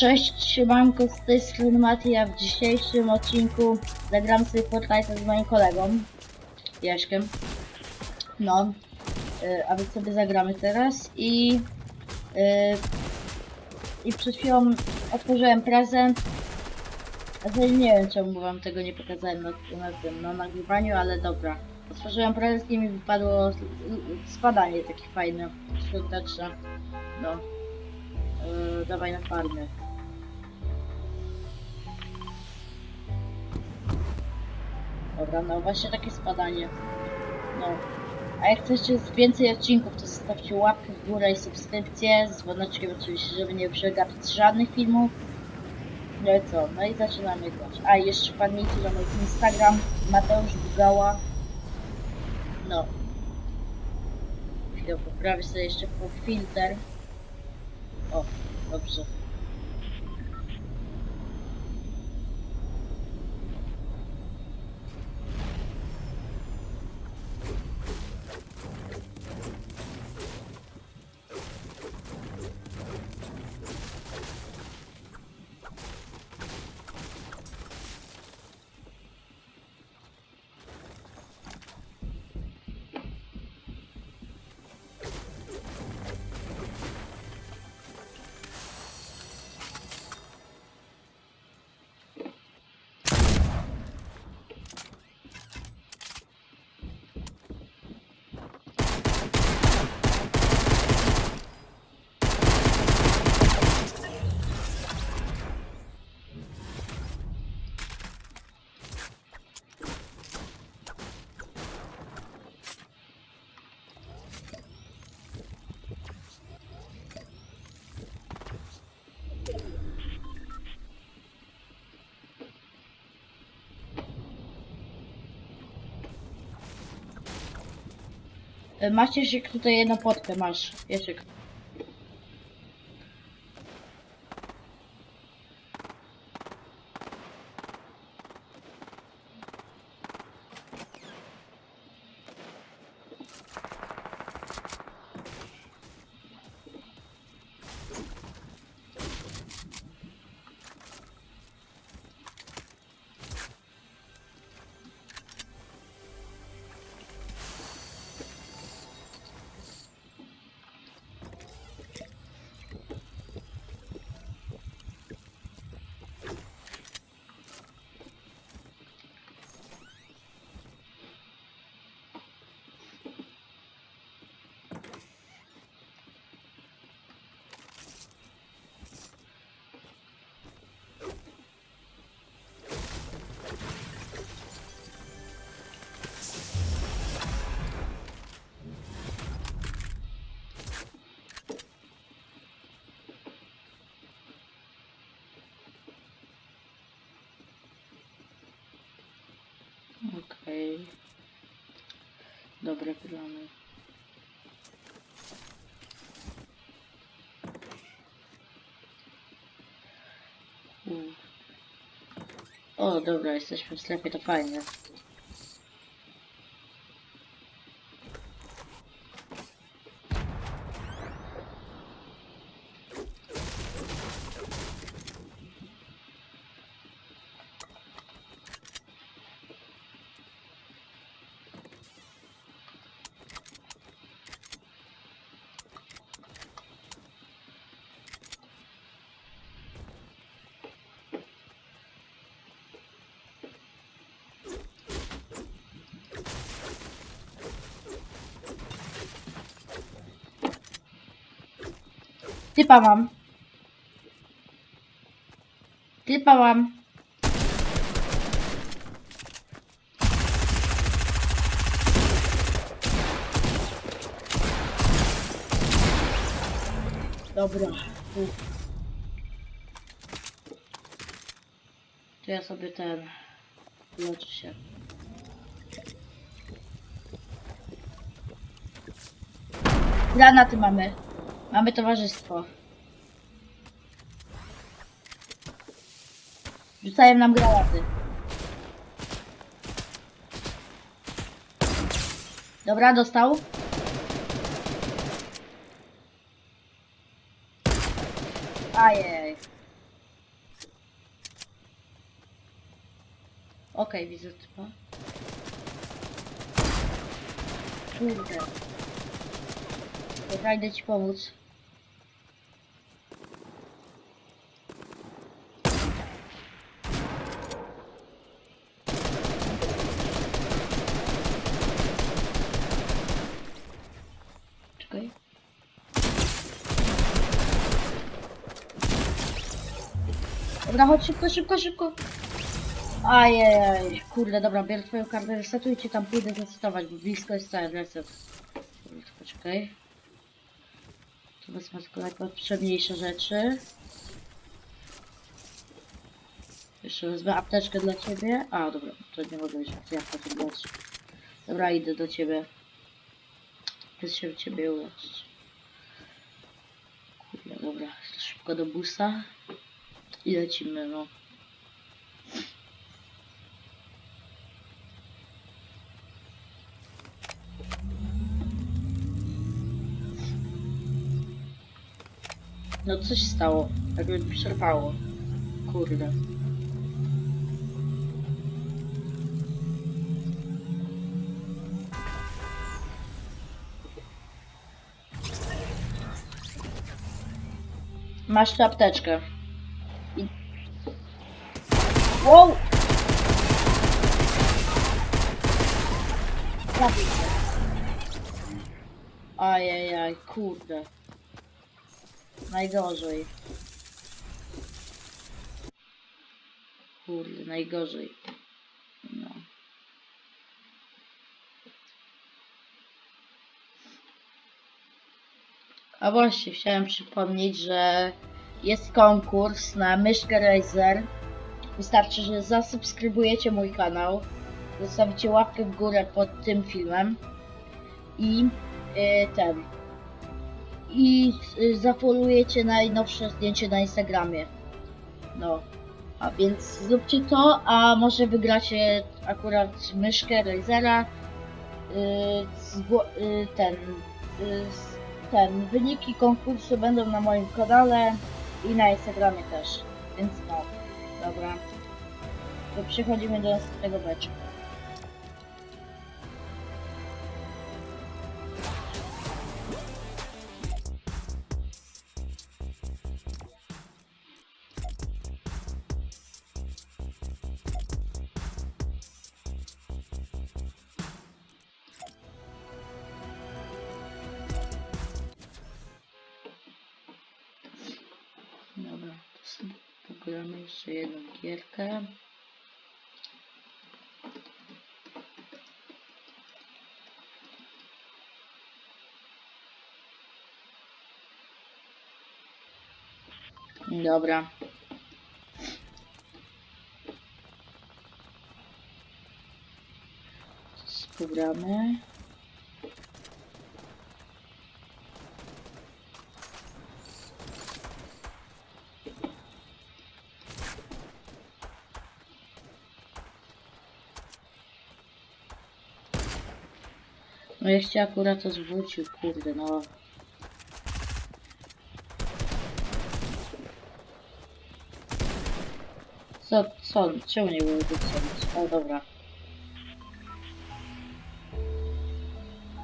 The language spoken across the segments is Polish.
Cześć, siemanko, z tej strony Mati, a w dzisiejszym odcinku zagram sobie Fortnite z moim kolegą, Jaśkiem. No, y, a więc sobie zagramy teraz i... y, I przed chwilą otworzyłem prezent. A nie wiem czemu wam tego nie pokazałem na, na tym, na nagrywaniu, ale dobra. Otworzyłem prezent i mi wypadło spadanie takie fajne, świąteczne. No. Yy, dawaj na farmę. Dobra, no właśnie takie spadanie. No. A jak chcecie więcej odcinków, to zostawcie łapkę w górę i subskrypcję z dzwoneczkiem oczywiście, żeby nie przegapić żadnych filmów. No i co? No i zaczynamy grać. A jeszcze wpadnijcie na mój Instagram Mateusz Bugała. No. Chwilę poprawię sobie jeszcze po filtr. O, dobrze. Masz Jasiek tutaj jedną potkę, masz. Jasiek. Okej. Dobre plany. O, dobra, jesteśmy w strefie, to fajnie. Typa mam. Typa mam. Dobra. To ja sobie ten... Leczę się. Granaty mamy. Mamy towarzystwo. Rzucają nam granaty. Dobra, dostał. Ajej. Okej, okay, widzę typa. Kurde. Dobra, idę ci pomóc. Dobra, chodź szybko, szybko, szybko. Ajajaj, kurde, dobra, biorę twoją kartę resetu i cię tam pójdę zresetować, bo blisko jest cały reset. Poczekaj. Tu wezmę tylko najpotrzebniejsze rzeczy. Jeszcze wezmę apteczkę dla ciebie. A, dobra, to nie mogę wziąć, ja to wybrać. Dobra, idę do ciebie. Chcę się ciebie uleczyć. Kurde, dobra, szybko do busa. I lecimy, no. No coś stało. Jakby przerwało. Kurde. Masz tu apteczkę. Wow! Ajajaj, kurde. Najgorzej. Kurde, najgorzej. No. A właśnie, chciałem przypomnieć, że jest konkurs na myszkę Razer. Wystarczy, że zasubskrybujecie mój kanał, zostawicie łapkę w górę pod tym filmem i yy, ten i y, zafolujecie najnowsze zdjęcie na Instagramie. No. A więc zróbcie to, a może wygracie akurat myszkę Razera. Yy, yy, ten, yy, ten. Wyniki konkursu będą na moim kanale i na Instagramie też. Więc no. Dobra. To przechodzimy do następnego meczu. Pogramy jeszcze jedną gierkę. Dobra. Pogramy. No jeszcze akurat to zwrócił, kurde, no. Co, co, czemu nie było wycenić? O, dobra.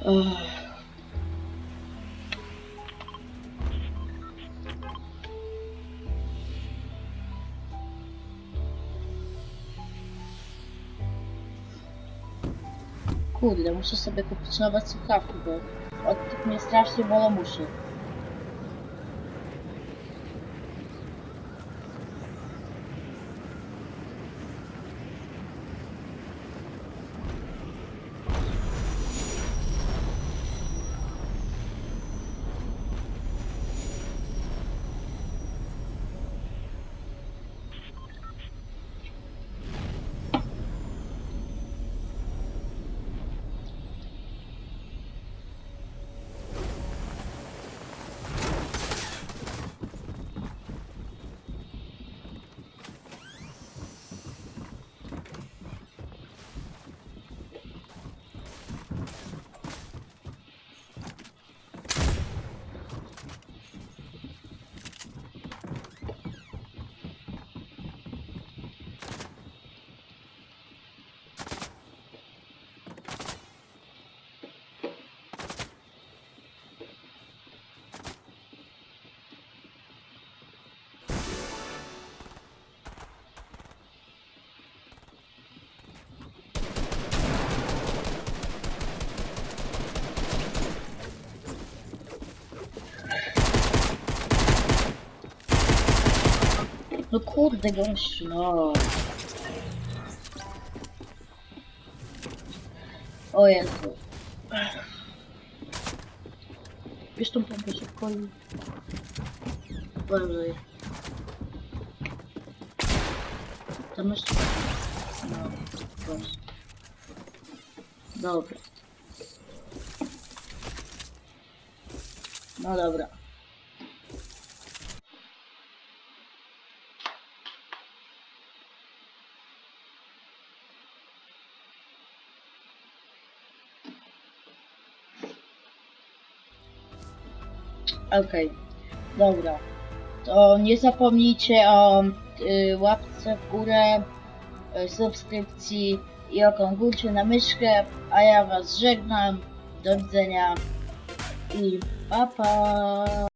Ech. Kurde, muszę sobie kupić nowe słuchawki, bo od tych mnie strasznie bolą uszy. No kurde gościu, no. O Jezu. Bierz tą pompę szybko i... Uważaj. Tam jeszcze... No, proszę. Dobra. No dobra. Okej, dobra. To nie zapomnijcie o y, łapce w górę, y, subskrypcji i o konkursie na myszkę, a ja was żegnam. Do widzenia i pa pa!